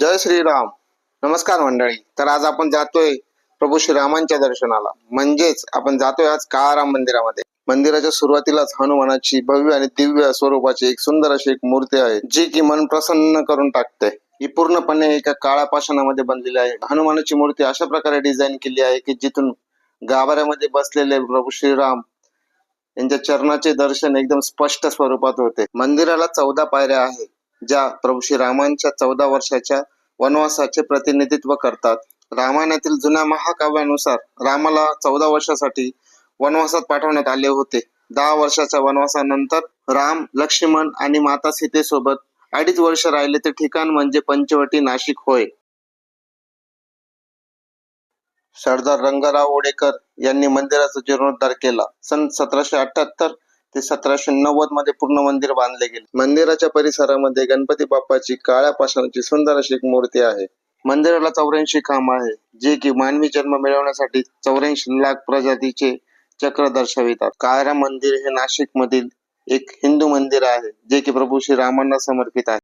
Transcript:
जय श्रीराम. नमस्कार मंडळी. तर आज आपण जातोय प्रभू श्रीरामांच्या दर्शनाला. म्हणजेच आपण जातोय आज काळाराम मंदिरामध्ये. मंदिराच्या सुरुवातीलाच हनुमानाची भव्य आणि दिव्य स्वरूपाची एक सुंदर अशी एक मूर्ती आहे जी की मन प्रसन्न करून टाकते. ही पूर्णपणे एका काळ्या पाषाणामध्ये बनलेली आहे. हनुमानाची मूर्ती अशा प्रकारे डिझाईन केली आहे की जिथून गाभाऱ्यामध्ये बसलेले प्रभू श्रीराम यांच्या चरणाचे दर्शन एकदम स्पष्ट स्वरूपात होते. मंदिराला चौदा पायऱ्या आहे ज्या प्रभू श्री रामांच्या चौदा वर्षाच्या वनवासाचे प्रतिनिधित्व करतात. रामायणातील जुन्या महाकाव्यानुसार रामाला चौदा वर्षासाठी वनवासात पाठवण्यात आले होते. दहा वर्षाच्या वनवासानंतर राम लक्ष्मण आणि माता सीतेसोबत अडीच वर्ष राहिले ते ठिकाण म्हणजे पंचवटी नाशिक होय. सरदार रंगराव ओडेकर यांनी मंदिराचा जीर्णोद्धार केला. सन सतराशे अठ्याहत्तर ते सतराशे नव्वदमध्ये पूर्ण मंदिर बांधले गेले. मंदिराच्या परिसरामध्ये गणपती बाप्पाची काळ्या पाषाणाची सुंदर अशी एक मूर्ती आहे. मंदिराला चौऱ्याऐंशी खांब आहे जे की मानवी जन्म मिळवण्यासाठी चौऱ्याऐंशी लाख प्रजातीचे चक्र दर्शवितात. काळ्या मंदिर हे नाशिक मधील एक हिंदू मंदिर आहे जे की प्रभू श्री रामांना समर्पित आहे.